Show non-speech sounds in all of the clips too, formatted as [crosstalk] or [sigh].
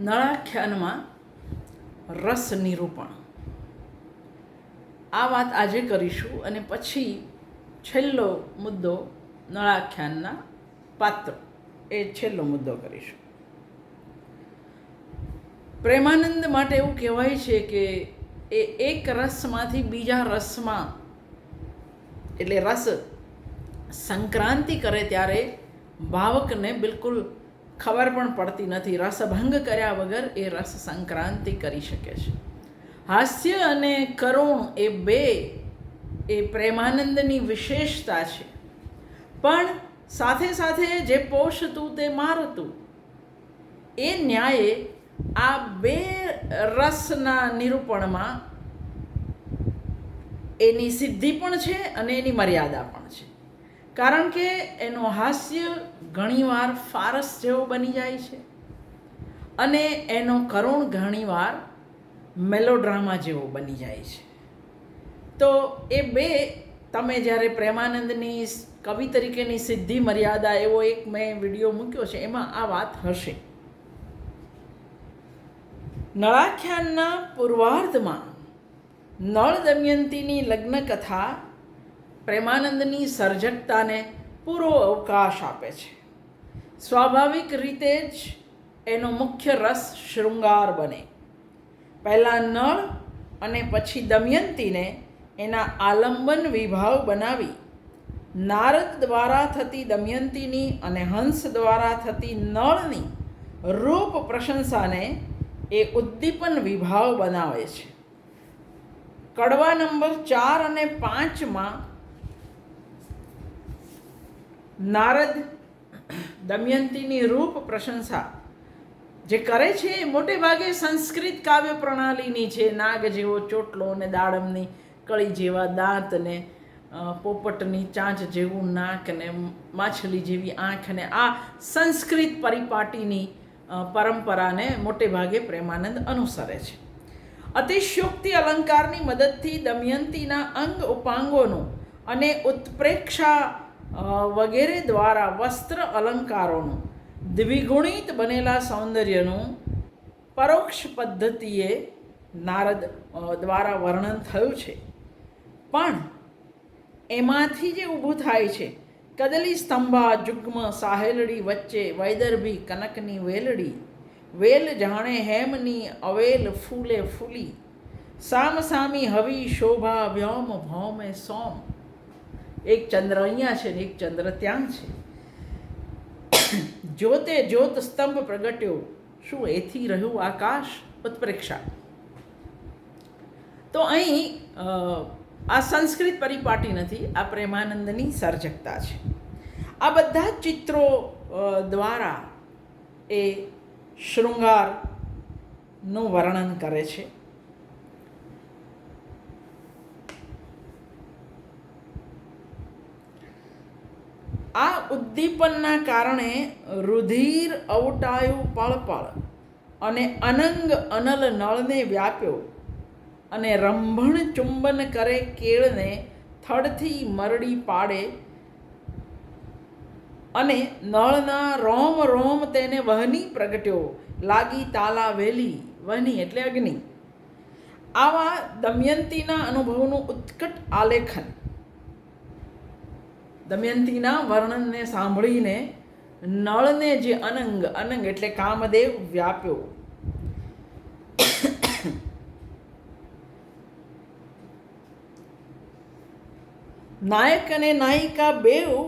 નળાખ્યાનમાં રસ નિરૂપણ આ વાત આજે કરીશું અને પછી છેલ્લો મુદ્દો નળાખ્યાનના પાત્ર. એ છેલ્લો મુદ્દો કરીશું. પ્રેમાનંદ માટે એવું કહેવાય છે કે એ એક રસમાંથી બીજા રસમાં, એટલે રસ સંક્રાંતિ કરે ત્યારે ભાવકને બિલકુલ ખબર પણ પડતી નથી. રસભંગ કર્યા વગર એ રસ સંક્રાંતિ કરી શકે છે. હાસ્ય અને કરુણ એ બે એ પ્રેમાનંદની વિશેષતા છે. પણ સાથે સાથે જે પોષતું તે મારતું એ ન્યાયે આ બે રસના નિરૂપણમાં એની સિદ્ધિ પણ છે અને એની મર્યાદા પણ છે. કારણ કે એનો હાસ્ય ઘણીવાર ફારસ જેવો બની જાય છે. અને એનો કરુણ ઘણીવાર મેલોડ્રામા જેવો બની જાય છે. તો એ બે તમે જ્યારે પ્રેમાનંદની કવિ તરીકેની સિદ્ધિ મર્યાદા એવો એક મેં વીડિયો મૂક્યો છે, એમાં આ વાત હશે. નળાખ્યાનના પૂર્વાર્ધમાં નળ દમયંતીની લગ્ન કથા પ્રેમાનંદની સર્જકતાને પૂરો અવકાશ આપે છે. સ્વાભાવિક રીતે જ એનો મુખ્ય રસ શૃંગાર બને. પહેલાં નળ અને પછી દમયંતીને એના આલંબન વિભાવ બનાવી નારદ દ્વારા થતી દમયંતીની અને હંસ દ્વારા થતી નળની રૂપ પ્રશંસાને એ ઉદ્દીપન વિભાવ બનાવે છે. કડવા નંબર ચાર અને પાંચમાં નારદ દમયંતીની રૂપ પ્રશંસા. જે કરે છે એ મોટે ભાગે સંસ્કૃત કાવ્ય પ્રણાલીની છે. નાગ જેવો ચોટલો અને દાડમની કળી જેવા દાંત ને પોપટની ચાંચ જેવું નાક ને, માછલી જેવી આંખ ને, આ સંસ્કૃત પરિપાટીની પરંપરાને મોટે ભાગે પ્રેમાનંદ અનુસરે છે. અતિશયોક્તિ અલંકારની મદદથી દમયંતીના અંગ ઉપાંગોનું અને ઉત્પ્રેક્ષા વગેરે દ્વારા વસ્ત્ર અલંકારોનું, દ્વિગુણિત બનેલા સૌંદર્યનું પરોક્ષ પદ્ધતિએ નારદ દ્વારા વર્ણન થયું છે. પણ એમાંથી જે ઊભું થાય છે, કદલી સ્તંભા, જુગ્મ, સાહેલડી વચ્ચે, વૈદર્ભી, કનકની વેલડી, વેલ જાણે હેમની, અવેલ ફૂલે ફૂલી, સામ સામી હવી શોભા વ્યોમ ભૌમે સોમ. એક ચંદ્ર અહીંયા છે ને એક ચંદ્ર ત્યાં છે. [coughs] જ્યોતે જ્યોત સ્તંભ પ્રગટ્યો. શું એથી રહ્યું આકાશ? ઉત્પ્રેક્ષા તો અહીં આ સંસ્કૃત પરિપાટી નથી, આ પ્રેમાનંદની સર્જકતા છે. આ બધા જ ચિત્રો દ્વારા એ શૃંગારનું વર્ણન કરે છે આ ઉદ્દીપનના કારણે રુધિર અવટાયું પળપળ અને અનંગ અનલ નળને વ્યાપ્યો અને રંભણ ચુંબન કરે કેળને થડથી મરડી પાડે અને નળના રોમ રોમ તેને વહની પ્રગટ્યો. લાગી તાલા વેલી, વહની એટલે અગ્નિ. આવા દમયંતીના અનુભવનું ઉત્કટ આલેખન દમયંતીના વર્ણનને સાંભળીને નળને જે અનંગ અનંગ એટલે કામદેવ વ્યાપ્યો. નાયક અને નાયિકા બેઉ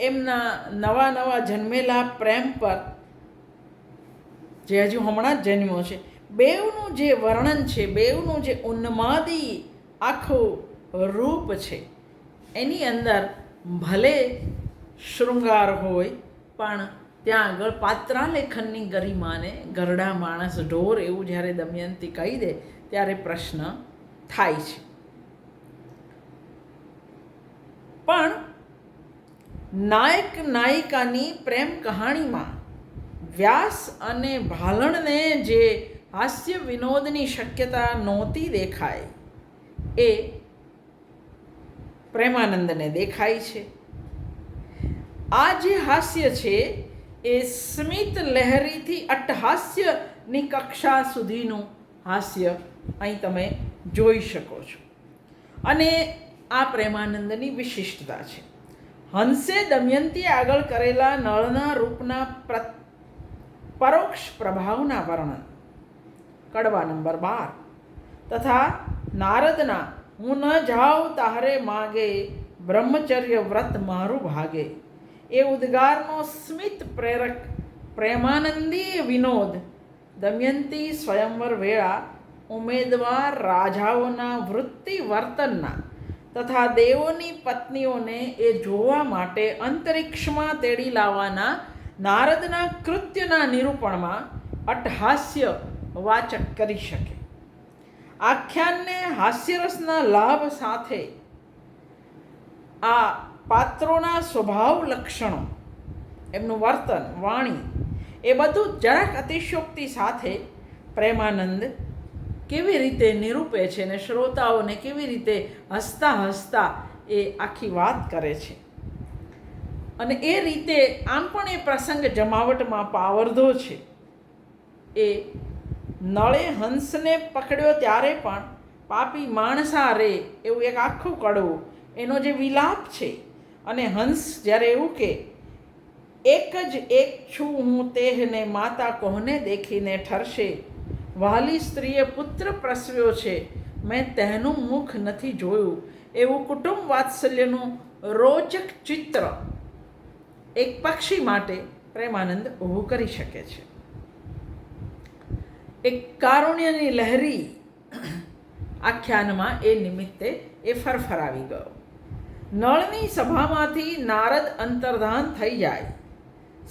એમના નવા નવા જન્મેલા પ્રેમ પર, જે હજુ હમણાં જ જન્મ્યો છે, બેઉનું જે વર્ણન છે, બેઉનું જે ઉન્માદી આખું રૂપ છે, એની અંદર ભલે શૃંગાર હોય, પણ ત્યાં આગળ પાત્રાલેખનની ગરિમાને ગરડા માણસ ઢોર એવું જ્યારે દમયંતી કહી દે, ત્યારે પ્રશ્ન થાય છે. પણ નાયક નાયિકાની પ્રેમ કહાણીમાં વ્યાસ અને ભાલણને જે હાસ્ય વિનોદની શક્યતા નહોતી દેખાય, એ પ્રેમાનંદને દેખાય છે. આ જે હાસ્ય છે, એ સ્મિત લહેરીથી અટ્ટહાસ્યની કક્ષા સુધીનું હાસ્ય અહીં તમે જોઈ શકો છો. અને આ પ્રેમાનંદની વિશિષ્ટતા છે. હંસે દમયંતી આગળ કરેલા નળના રૂપના પ્ર, પરોક્ષ પ્રભાવના વર્ણન. કડવા નંબર બાર. તથા નારદના હું ન જાઉં તારે માગે, બ્રહ્મચર્ય વ્રત મારું ભાગે. એ ઉદ્ગારનો સ્મિત પ્રેરક પ્રેમાનંદી વિનોદ. દમયંતી સ્વયંવર વેળા ઉમેદવાર રાજાઓના વૃત્તિ વર્તનના તથા દેવોની પત્નીઓને એ જોવા માટે અંતરિક્ષમાં તેડી લાવવાના નારદના કૃત્યના નિરૂપણમાં અટહાસ્ય વાચક કરી શકે. આખ્યાનને હાસ્યરસના લાભ સાથે આ પાત્રોના સ્વભાવ લક્ષણો, એમનું વર્તન, વાણી, એ બધું જરાક અતિશયોક્તિ સાથે પ્રેમાનંદ કેવી રીતે નિરૂપે છે ને શ્રોતાઓને કેવી રીતે હસતા હસતા એ આખી વાત કરે છે. અને એ રીતે આમ પણ એ પ્રસંગ જમાવટમાં પાવરધો છે. એ નળે હંસને પકડ્યો ત્યારે પણ પાપી માણસા રે એવું એક આખું કડવું, એનો જે વિલાપ છે. અને હંસ જ્યારે એવું કે, એક જ એક છું હું તેહને, માતા કોહને દેખીને ઠરશે? વાલી સ્ત્રીએ પુત્ર પ્રસવ્યો છે. મેં તેનું મુખ નથી જોયું. એવું કુટુંબ વાત્સલ્યનું રોચક ચિત્ર એક પક્ષી માટે પ્રેમાનંદ ઊભું કરી શકે છે. એક કારુણ્યની લહેરી આખ્યાનમાં એ નિમિત્તે એ ફરફરાવી ગયો. નળની સભામાંથી નારદ અંતર્ધાન થઈ જાય.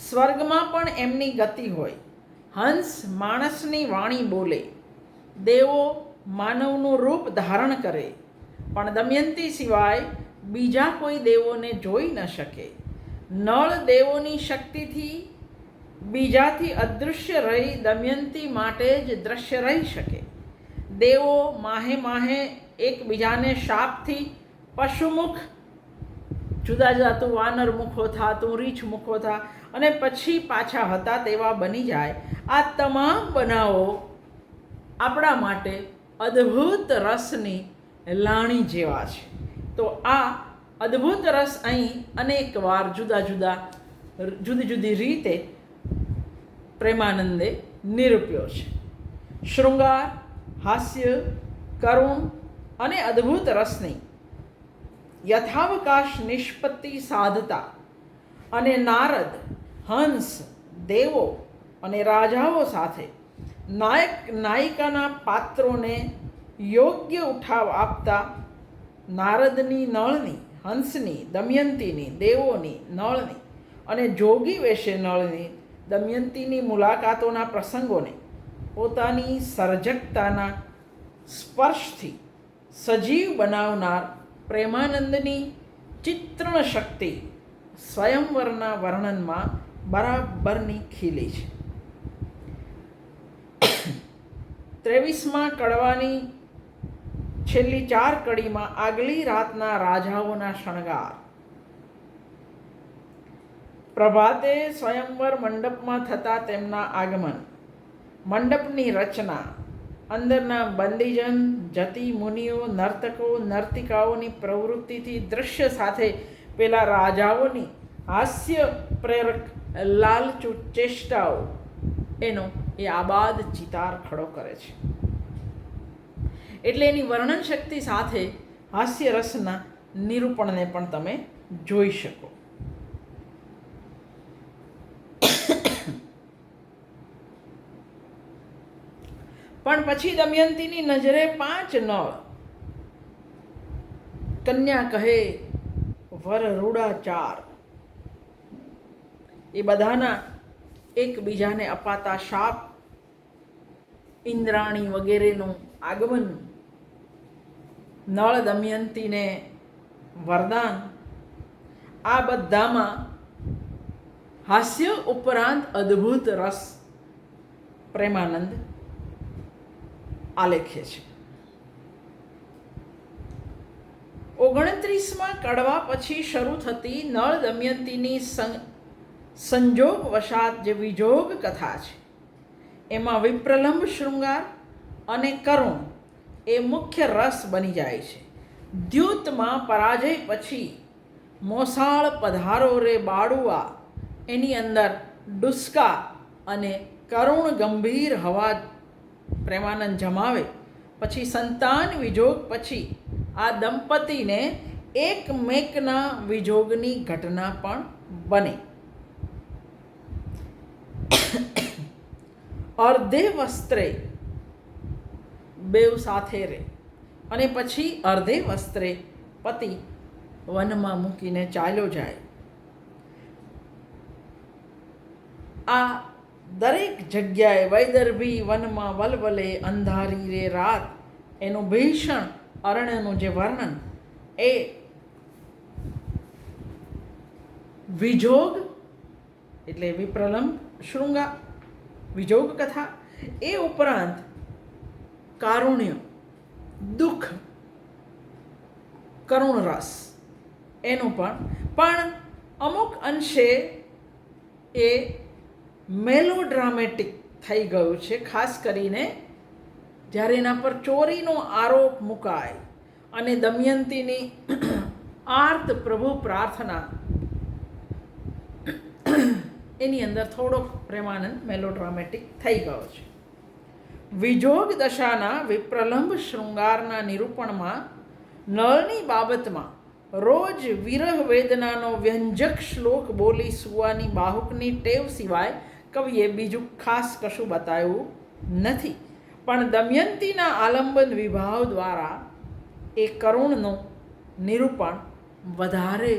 સ્વર્ગમાં પણ એમની ગતિ હોય. હંસ માણસની વાણી બોલે. દેવો માનવનું રૂપ ધારણ કરે. પણ દમયંતી સિવાય બીજા કોઈ દેવોને જોઈ ન શકે. નળ દેવોની શક્તિથી બીજાથી અદૃશ્ય રહી દમયંતી માટે જ દ્રશ્ય રહી શકે. દેવો માહે માહે એકબીજાને શાપથી પશુમુખ, જુદા જુદા તું વાનર મુખો થા, તું રીછ મુખો થા, અને પછી પાછા હતા તેવા બની જાય. આ તમામ બનાવો આપણા માટે અદ્ભુત રસની લાણી જેવા છે. તો આ અદ્ભુત રસ અહીં અનેક વાર જુદા જુદા, જુદી જુદી રીતે પ્રેમાનંદે નિરૂપ્યો છે. શૃંગાર, હાસ્ય, કરુણ અને અદ્ભુત રસની યથાવકાશ નિષ્પત્તિ સાધતા અને નારદ, હંસ, દેવો અને રાજાઓ સાથે નાયક, નાયિકાના પાત્રોને યોગ્ય ઉઠાવ આપતા નારદની નળની, હંસની, દમયંતીની, દેવોની નળની અને જોગી વેશે નળની દમયંતીની મુલાકાતોના પ્રસંગોને પોતાની સર્જકતાના સ્પર્શથી સજીવ બનાવનાર પ્રેમાનંદની ચિત્રણ શક્તિ સ્વયંવરના વર્ણનમાં બરાબરની ખીલી છે. ત્રેવીસમાં કડવાની છેલ્લી ચાર કડીમાં આગલી રાતના રાજાઓના શણગાર પ્રભાતે સ્વયંવર મંડપમાં થતા તેમના આગમન. મંડપની રચના. અંદરના બંદીજન જતી મુનિઓ નર્તકો, નર્તિકાઓની પ્રવૃત્તિથી દૃશ્ય સાથે પેલા રાજાઓની હાસ્ય પ્રેરક લાલચુ ચેષ્ટાઓ એનો એ આબાદ ચિતાર ખડો કરે છે. એટલે એની વર્ણન શક્તિ સાથે હાસ્ય રસના નિરૂપણને પણ તમે જોઈ શકો. પણ પછી દમયંતીની નજરે પાંચ નળ. કન્યા કહે, વર રૂડા ચાર. એ બધાના એકબીજાને અપાતા શાપ, ઇન્દ્રાણી વગેરેનું આગમન. નળ દમયંતીને વરદાન. આ બધામાં હાસ્ય ઉપરાંત અદ્ભુત રસ. પ્રેમાનંદ આલેખે છે. ઓગણત્રીસમાં કડવા પછી શરૂ થતી નળ દમયંતીની સંજોગ વશાત જે વિજોગ કથા છે, એમાં વિપ્રલંબ શૃંગાર અને કરુણ એ મુખ્ય રસ બની જાય છે. દ્યુતમાં પરાજય પછી મોસાળ પધારો રે બાળુઆ એની અંદર ડુસ્કા અને કરુણ ગંભીર હવા પ્રેમાનંદ જમાવે. પછી સંતાન વિજોગ પછી આ દંપતીને એકમેકના વિજોગની ઘટના પણ બને. અર્ધે વસ્ત્રે બેવ સાથે રહે અને પછી અર્ધે વસ્ત્રે પતિ વનમાં મૂકીને ચાલ્યો જાય. આ દરેક જગ્યાએ વૈદર્ભી વનમાં વલવલે અંધારી રે રાત. એનું ભીષણ અરણ્યનું જે વર્ણન, એ વિજોગ એટલે વિપ્રલંબ શૃંગા, વિજોગ કથા, એ ઉપરાંત કારુણ્ય, દુઃખ કરુણ રસ એનું પણ. પણ અમુક અંશે એ મેલોડ્રામેટિક થઈ ગયું છે, ખાસ કરીને જ્યારે એના પર ચોરીનો આરોપ મુકાય અને દમયંતીની આર્ત પ્રભુ પ્રાર્થના, એની અંદર થોડોક પ્રેમાનંદ મેલોડ્રામેટિક થઈ ગયો છે. વિજોગ દશાના વિપ્રલંબ શૃંગારના નિરૂપણમાં નળની બાબતમાં રોજ વિરહ વેદનાનો વ્યંજક શ્લોક બોલી સુવાની બાહુકની ટેવ સિવાય કવિએ બીજું ખાસ કશું બતાવ્યું નથી. પણ દમયંતીના આલંબન વિભાવ દ્વારા એ કરુણનું નિરૂપણ વધારે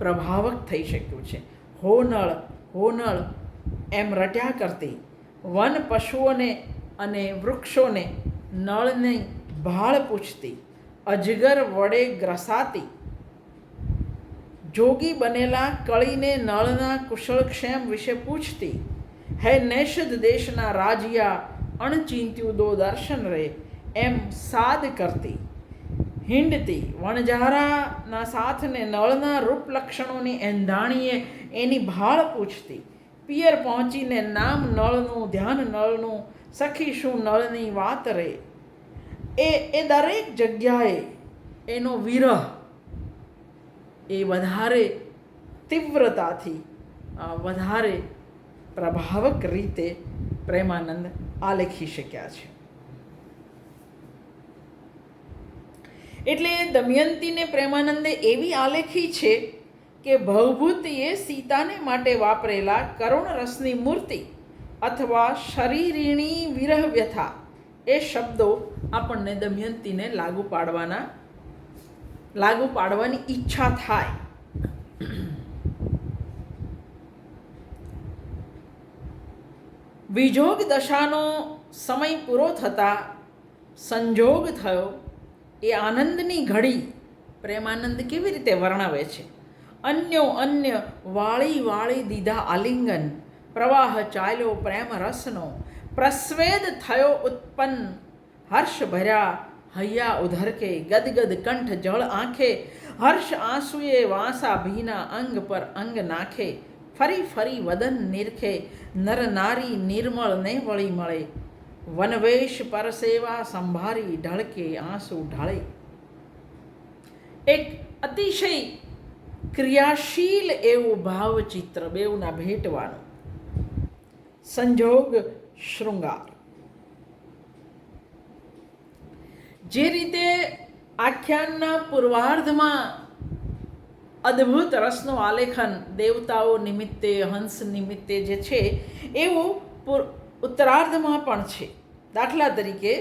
પ્રભાવક થઈ શક્યું છે. હો નળ હો નળ, એમ રટ્યા કરતી વન પશુઓને અને વૃક્ષોને નળની ભાળ પૂછતી, અજગર વડે ગ્રસાતી, જોગી બનેલા કળીને નળના કુશળક્ષેમ વિશે પૂછતી હે નેષદ દેશના રાજિયા, અણચિંત્યું દો દર્શન રે, એમ સાદ કરતી. હિંડતી વણઝારાના સાથને નળના રૂપ લક્ષણોની એંધાણીએ એની ભાળ પૂછતી. પિયર પહોંચીને નામ નળનું, ધ્યાન નળનું, સખી શું નળની વાત રે? એ એ દરેક જગ્યાએ એનો વિરહ, એ વધારે તીવ્રતાથી વધારે પ્રભાવક રીતે પ્રેમાનંદ આલેખી શક્યા છે. એટલે દમયંતીને પ્રેમાનંદે એવી આલેખી છે કે ભવભૂતિએ સીતાને માટે વાપરેલા કરુણ રસની મૂર્તિ અથવા શરીરીણી વિરહ વ્યથા એ શબ્દો આપણને દમયંતીને લાગુ પાડવાના, લાગુ પાડવાની ઈચ્છા થાય. વિજોગ દશાનો સમય પૂરો થતાં સંજોગ થયો, એ આનંદની ઘડી પ્રેમાનંદ કેવી રીતે વર્ણવે છે? અન્યો અન્ય વાળી વાળી દીધા આલિંગન, પ્રવાહ ચાલ્યો પ્રેમ રસનો, પ્રસ્વેદ થયો ઉત્પન્ન, હર્ષ ભર્યા હૈયા ઉધરકે, ગદગદ કંઠ જળ આંખે, હર્ષ આંસુએ વાંસા ભીના અંગ પર અંગ નાખે ફરી ફરી વદન નિરખે, નર નારી નિર્મળ ને વળી મળે. વનવેશ પરસેવા સંભારી ઢળકે, આંસુ ઢાળે. એક અતિશય ક્રિયાશીલ એવું ભાવચિત્ર બેઉના ભેટવાનું. સંજોગ શૃંગાર. જે રીતે આખ્યાનના પૂર્વાર્ધમાં અદ્ભુત રસનું આલેખન દેવતાઓ નિમિત્તે, હંસ નિમિત્તે જે છે, એવું ઉત્તરાર્ધમાં પણ છે. દાખલા તરીકે,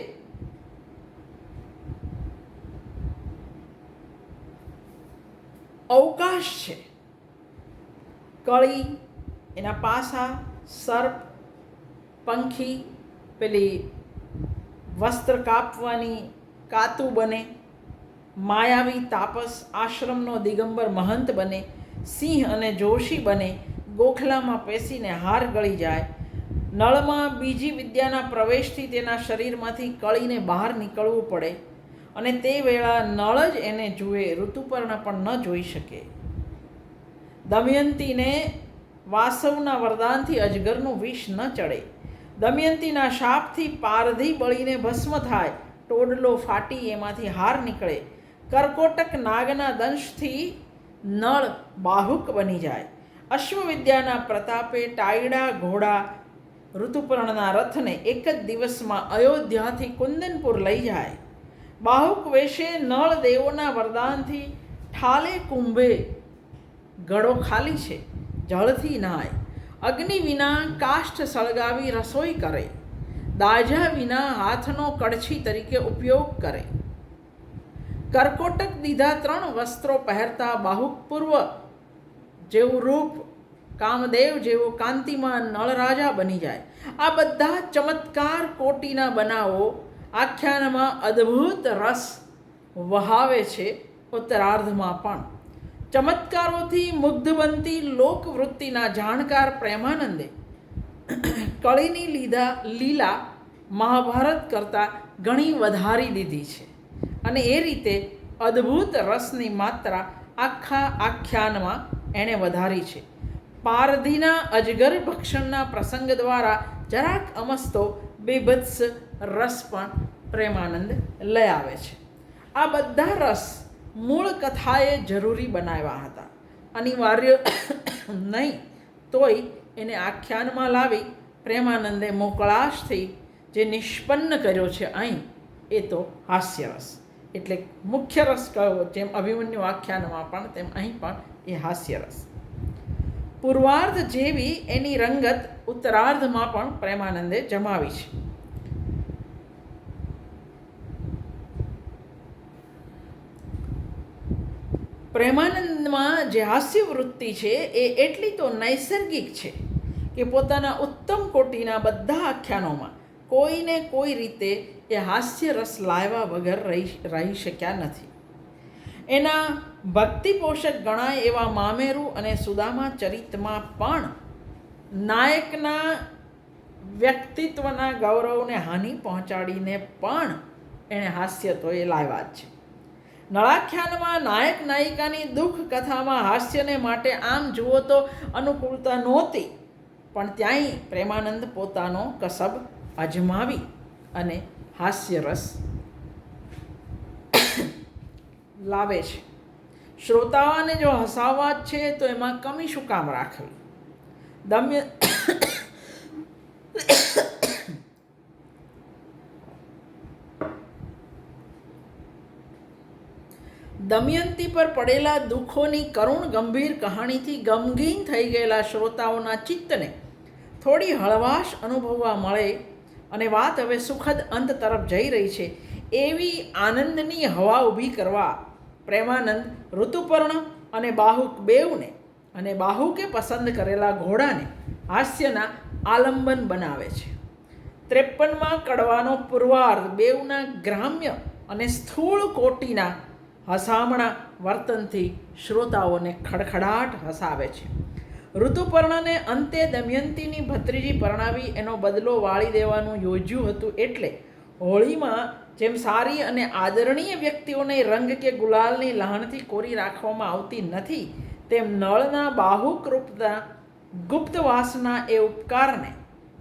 અવકાશ છે. કળી, એના પાસા, સર્પ, પંખી, પેલી વસ્ત્ર કાપવાની, કાતું બને માયાવી તાપસ આશ્રમનો દિગંબર મહંત બને, સિંહ અને જોશી બને, ગોખલામાં પેસીને હાર ગળી જાય. નળમાં બીજી વિદ્યાના પ્રવેશથી તેના શરીરમાંથી કળીને બહાર નીકળવું પડે અને તે વેળા નળ જ એને જુએ, ઋતુપર્ણ પણ ન જોઈ શકે. દમયંતીને વાસવના વરદાનથી અજગરનું વિષ ન ચડે. દમયંતીના શાપથી પારધી બળીને ભસ્મ થાય, ટોડલો ફાટી એમાંથી હાર નીકળે. કરકોટક નાગના દંશથી નળ બાહુક બની જાય. અશ્વવિદ્યાના પ્રતાપે ટાયડા ઘોડા ઋતુપર્ણના રથને એક જ દિવસમાં અયોધ્યાથી કુંદનપુર લઈ જાય. બાહુક વેશે નળ દેવોના વરદાનથી ઠાલે કુંભે ગળો ખાલી છે, જળથી નાય. અગ્નિ વિના કાષ્ઠ સળગાવી રસોઈ કરે. દાજા વિના હાથનો કડછી તરીકે ઉપયોગ કરે. કરકોટક દીધા ત્રણ વસ્ત્રો પહેરતા બાહુક પૂર્વ જેવું રૂપ કામદેવ જેવો કાંતિમાન નળરાજા બની જાય. આ બધા ચમત્કાર કોટીના બનાવો આખ્યાનમાં અદ્ભુત રસ વહાવે છે ઉત્તરાર્ધમાં પણ. ચમત્કારોથી મુગ્ધ બનતી લોકવૃત્તિના જાણકાર પ્રેમાનંદે કળીની લીધા લીલા મહાભારત કરતાં ઘણી વધારી દીધી છે. અને એ રીતે અદ્ભુત રસની માત્રા આખા આખ્યાનમાં એણે વધારી છે. પારધીના અજગર ભક્ષણના પ્રસંગ દ્વારા જરાક અમસ્તો બેભત્સ રસ પણ પ્રેમાનંદ લઈ આવે છે. આ બધા રસ મૂળ કથાએ જરૂરી બનાવ્યા હતા. અનિવાર્ય નહીં, તોય એને આખ્યાનમાં લાવી પ્રેમાનંદે મોકળાશથી જે નિષ્પન્ન કર્યો છે અહીં, એ તો હાસ્યરસ. એટલે મુખ્ય રસ કયો? જેમ અભિમન્યુ આખ્યાનમાં પણ, તેમ અહીં પણ એ હાસ્યરસ પૂર્વાર્ધ જેવી એની રંગત ઉત્તરાર્ધમાં પણ પ્રેમાનંદે જમાવી છે. પ્રેમાનંદમાં જે હાસ્ય વૃત્તિ છે, એ એટલી તો નૈસર્ગિક છે કે પોતાના ઉત્તમ કોટીના બધા આખ્યાનોમાં કોઈને કોઈ રીતે એ હાસ્ય રસ લાવ્યા વગર રહી રહી શક્યા નથી. એના ભક્તિપોષક ગણાય એવા મામેરુ અને સુદામા ચરિતમાં પણ નાયકના વ્યક્તિત્વના ગૌરવને હાનિ પહોંચાડીને પણ એણે હાસ્ય તો એ લાવ્યા જ છે. નળાખ્યાનમાં નાયક નાયિકાની દુઃખ કથામાં હાસ્યને માટે આમ જુઓ તો અનુકૂળતા નહોતી, પણ ત્યાંય પ્રેમાનંદ પોતાનો કસબ અજમાવી અને હાસ્યરસ લાવે છે. શ્રોતાઓને જો હસાવવા જ છે તો એમાં કમી શું કામ રાખવી? દમ્ય દમયંતી પર પડેલા દુઃખોની કરુણ ગંભીર કહાણીથી ગમગીન થઈ ગયેલા શ્રોતાઓના ચિત્તને થોડી હળવાશ અનુભવવા મળે અને વાત હવે સુખદ અંત તરફ જઈ રહી છે. એવી આનંદની હવા ઊભી કરવા પ્રેમાનંદ, ઋતુપર્ણ અને બાહુક બેઉને અને બાહુકે પસંદ કરેલા ઘોડાને હાસ્યના આલંબન બનાવે છે. ત્રેપનમાં કડવાનો પૂર્વાર્ધ બેઉના ગ્રામ્ય અને સ્થૂળ કોટીના હસામણા વર્તનથી શ્રોતાઓને ખડખડાટ હસાવે છે. ઋતુપર્ણને અંતે દમયંતીની ભત્રીજી પરણાવી એનો બદલો વાળી દેવાનું યોજ્યું હતું એટલે હોળીમાં જેમ સારી અને આદરણીય વ્યક્તિઓને રંગ કે ગુલાલની લહાણથી કોરી રાખવામાં આવતી નથી, તેમ નળના બાહુકૃપના ગુપ્તવાસના એ ઉપકારને,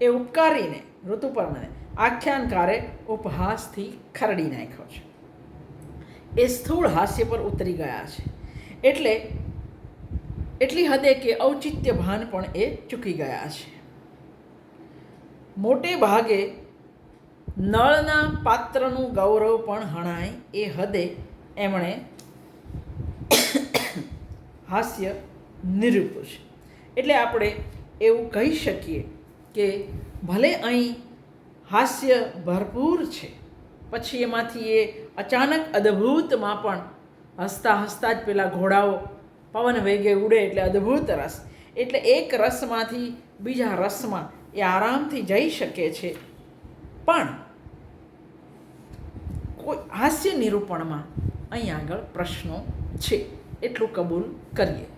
એ ઉપકારીને ઋતુપર્ણને આખ્યાનકારે ઉપહાસથી ખરડી નાખ્યો છે. એ સ્થૂળ હાસ્ય પર ઉતરી ગયા છે. એટલે એટલી હદે કે ઔચિત્ય ભાન પણ એ ચૂકી ગયા છે. મોટે ભાગે નળના પાત્રનું ગૌરવ પણ હણાય એ હદે એમણે હાસ્ય નિરૂપ્યું છે. એટલે આપણે એવું કહી શકીએ કે ભલે અહીં હાસ્ય ભરપૂર છે, પછી એમાંથી એ અચાનક અદ્ભુતમાં પણ હસતા હસતા જ પેલા ઘોડાઓ પવન વેગે ઉડે એટલે અદ્ભુત રસ. એટલે એક રસમાંથી બીજા રસમાં એ આરામથી જઈ શકે છે. પણ કોઈ હાસ્ય નિરૂપણમાં અહીં આગળ પ્રશ્નો છે. એટલું કબૂલ કરીએ.